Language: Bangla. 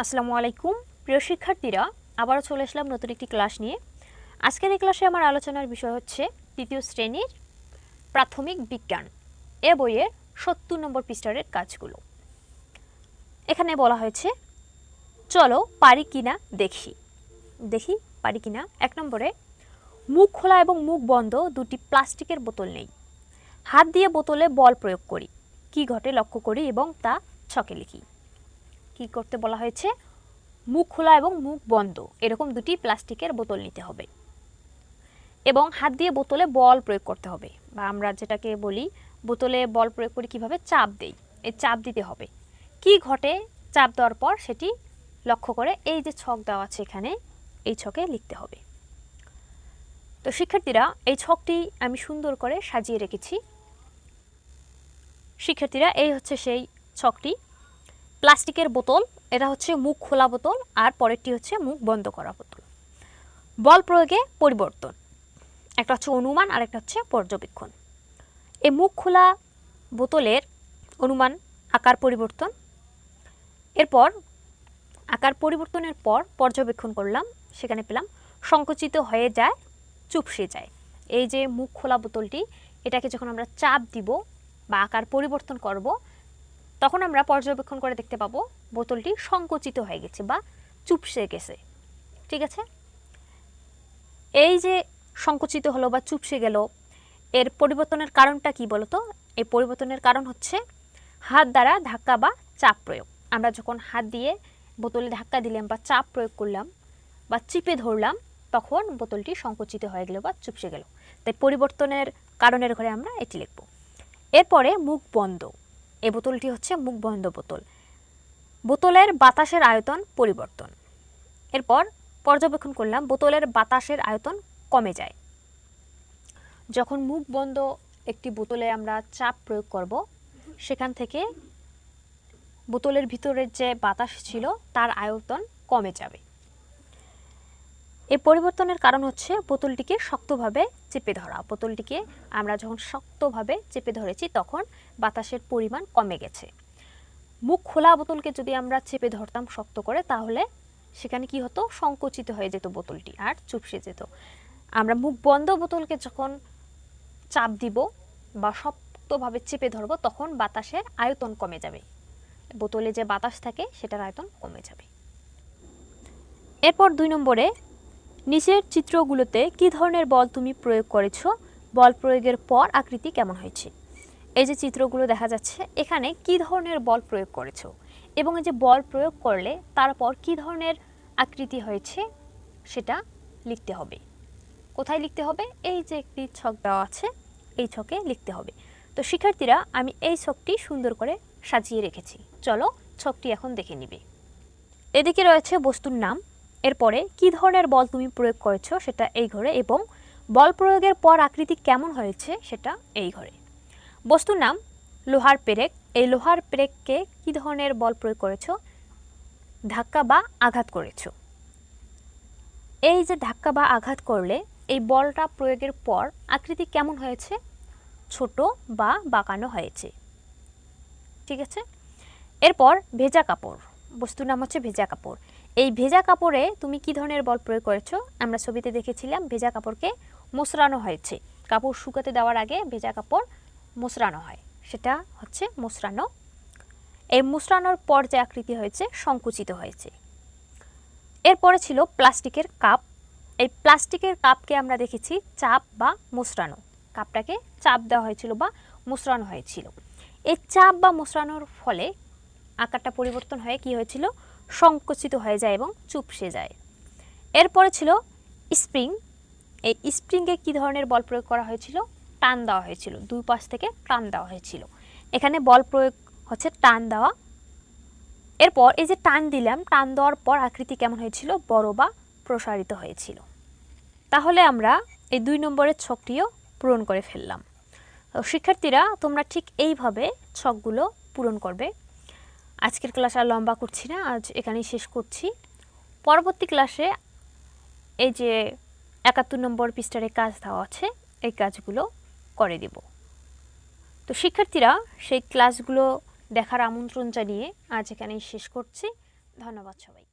আসসালামু আলাইকুম। প্রিয় শিক্ষার্থীরা, আবারও চলে আসলাম নতুন একটি ক্লাস নিয়ে। আজকের এই ক্লাসে আমার আলোচনার বিষয় হচ্ছে তৃতীয় শ্রেণির প্রাথমিক বিজ্ঞান এ বইয়ের সত্তর নম্বর পৃষ্ঠারের কাজগুলো। এখানে বলা হয়েছে, চলো পারি কিনা দেখি। দেখি, পারি কিনা এক নম্বরে, মুখ খোলা এবং মুখ বন্ধ দুটি প্লাস্টিকের বোতল নেই। হাত দিয়ে বোতলে বল প্রয়োগ করি। কি ঘটে লক্ষ্য করি এবং তা ছকে লিখি। কি করতে বলা হয়েছে? মুখ খোলা এবং মুখ বন্ধ। এরকম দুটি প্লাস্টিকের বোতল নিতে হবে। এবং হাত দিয়ে বোতলে বল প্রয়োগ করতে হবে। বা আমরা যেটাকে বলি, বোতলে বল প্রয়োগ করি কীভাবে চাপ দেই, এই চাপ দিতে হবে। কি ঘটে? চাপ দেওয়ার পর সেটি লক্ষ্য করে এই যে ছক দেওয়া আছে এখানে, এই ছকে লিখতে হবে। তো শিক্ষার্থীরা, এই ছকটি আমি সুন্দর করে সাজিয়ে রেখেছি। শিক্ষার্থীরা, এই হচ্ছে সেই ছকটি। প্লাস্টিকের বোতল, এটা হচ্ছে মুখ খোলা বোতল আর পরেরটি হচ্ছে মুখ বন্ধ করা বোতল। বল প্রয়োগে পরিবর্তন, একটা হচ্ছে অনুমান আর একটা হচ্ছে পর্যবেক্ষণ। এই মুখ খোলা বোতলের অনুমান, আকার পরিবর্তন। এরপর, আকার পরিবর্তনের পর পর্যবেক্ষণ করলাম, সেখানে পেলাম সংকুচিত হয়ে যায়, চুপসে যায়। এই যে মুখ খোলা বোতলটি, এটাকে যখন আমরা চাপ দিব বা আকার পরিবর্তন করব তখন আমরা পর্যবেক্ষণ করে দেখতে পাবো বোতলটি সংকুচিত হয়ে গেছে বা চুপসে গেছে। ঠিক আছে? এই যে সংকুচিত হলো বা চুপসে গেল, এর পরিবর্তনের কারণটা কি বলতো? এই পরিবর্তনের কারণ হচ্ছে হাত দ্বারা ধাক্কা বা চাপ প্রয়োগ। আমরা যখন হাত দিয়ে বোতলে ধাক্কা দিলাম বা চাপ প্রয়োগ করলাম বা চিপে ধরলাম, তখন বোতলটি সংকুচিত হয়ে গেল বা চুপসে গেল। তাই পরিবর্তনের কারণের ঘরে আমরা এটি লিখব। এরপরে মুখ বন্ধ। এই বোতলটি হচ্ছে মুখ বন্ধ বোতল। বোতলের বাতাসের আয়তন পরিবর্তন। এরপর পর্যবেক্ষণ করলাম বোতলের বাতাসের আয়তন কমে যায়। যখন মুখ বন্ধ একটি বোতলে আমরা চাপ প্রয়োগ করব, সেখান থেকে বোতলের ভিতরের যে বাতাস ছিল তার আয়তন কমে যাবে। এই পরিবর্তনের কারণ হচ্ছে বোতলটিকে শক্তভাবে চেপে ধরা। বোতলটিকে আমরা যখন শক্তভাবে চেপে ধরেছি তখন বাতাসের পরিমাণ কমে গেছে। মুখ খোলা বোতলকে যদি আমরা চেপে ধরতাম শক্ত করে, তাহলে সেখানে কি হতো? সংকুচিত হয়ে যেত বোতলটি আর চুপসে যেত। আমরা মুখ বন্ধ বোতলকে যখন চাপ দিব বা শক্তভাবে চেপে ধরবো, তখন বাতাসের আয়তন কমে যাবে। বোতলে যে বাতাস থাকে, সেটার আয়তন কমে যাবে। এরপর দুই নম্বরে নিচের চিত্রগুলোতে কি ধরনের বল তুমি প্রয়োগ করেছ? বল প্রয়োগের পর আকৃতি কেমন হয়েছে? এই যে চিত্রগুলো দেখা যাচ্ছে, এখানে কি ধরনের বল প্রয়োগ করেছ? এবং এই যে বল প্রয়োগ করলে তারপর কি ধরনের আকৃতি হয়েছে, সেটা লিখতে হবে। কোথায় লিখতে হবে? এই যে একটি ছক দেওয়া আছে, এই ছকে লিখতে হবে। তো শিক্ষার্থীরা, আমি এই ছকটি সুন্দর করে সাজিয়ে রেখেছি। চলো ছকটি এখন দেখে নিবে। এদিকে রয়েছে বস্তুর নাম। এরপরে কি ধরনের বল তুমি প্রয়োগ করেছ সেটা এই ঘরে এবং বল প্রয়োগের পর আকৃতি কেমন হয়েছে সেটা এই ঘরে? বস্তুর নাম লোহার পেরেক। এই লোহার পেরেককে কি ধরনের বল প্রয়োগ করেছ? ধাক্কা বা আঘাত করেছ। এই যে ধাক্কা বা আঘাত করলে এই বলটা প্রয়োগের পর আকৃতি কেমন হয়েছে? ছোট বা বাঁকানো হয়েছে। ঠিক আছে? এরপর ভেজা কাপড়। বস্তুর নাম হচ্ছে ভেজা কাপড়। এই ভেজা কাপড়ে তুমি কি ধরনের বল প্রয়োগ করেছ? আমরা ছবিতে দেখেছিলাম ভেজা কাপড়কে মোসরানো হয়েছে। কাপড় শুকাতে দেওয়ার আগে ভেজা কাপড় মোসরানো হয়। সেটা হচ্ছে মোসরানো। এই মোসরানোর পর যে আকৃতি হয়েছে, সংকুচিত হয়েছে। এরপরে ছিল প্লাস্টিকের কাপ। এই প্লাস্টিকের কাপকে আমরা দেখেছি চাপ বা মোসরানো। কাপটাকে চাপ দেওয়া হয়েছিল বা মোসরানো হয়েছিল। এই চাপ বা মোসরানোর ফলে আকারটা পরিবর্তন হয়ে কি হয়েছিল? সংকুচিত হয়ে যায় এবং চুপসে যায়। এরপরে ছিল স্প্রিং। এই স্প্রিংয়ে কী ধরনের বল প্রয়োগ করা হয়েছিল? টান দেওয়া হয়েছিল। দুই পাশ থেকে টান দেওয়া হয়েছিল। এখানে বল প্রয়োগ হচ্ছে টান দেওয়া। এরপর এই যে টান দিলাম, টান দেওয়ার পর আকৃতি কেমন হয়েছিল? বড় বা প্রসারিত হয়েছিল। তাহলে আমরা এই দুই নম্বরের ছকটিও পূরণ করে ফেললাম। শিক্ষার্থীরা, তোমরা ঠিক এইভাবে ছকগুলো পূরণ করবে। আজকের ক্লাস আর লম্বা করছি না, আজ এখানেই শেষ করছি। পরবর্তী ক্লাসে এই যে একাত্তর নম্বর পৃষ্ঠারে কাজ দেওয়া আছে, এই কাজগুলো করে দেব। তো শিক্ষার্থীরা, সেই ক্লাসগুলো দেখার আমন্ত্রণ জানিয়ে আজ এখানেই শেষ করছি। ধন্যবাদ সবাইকে।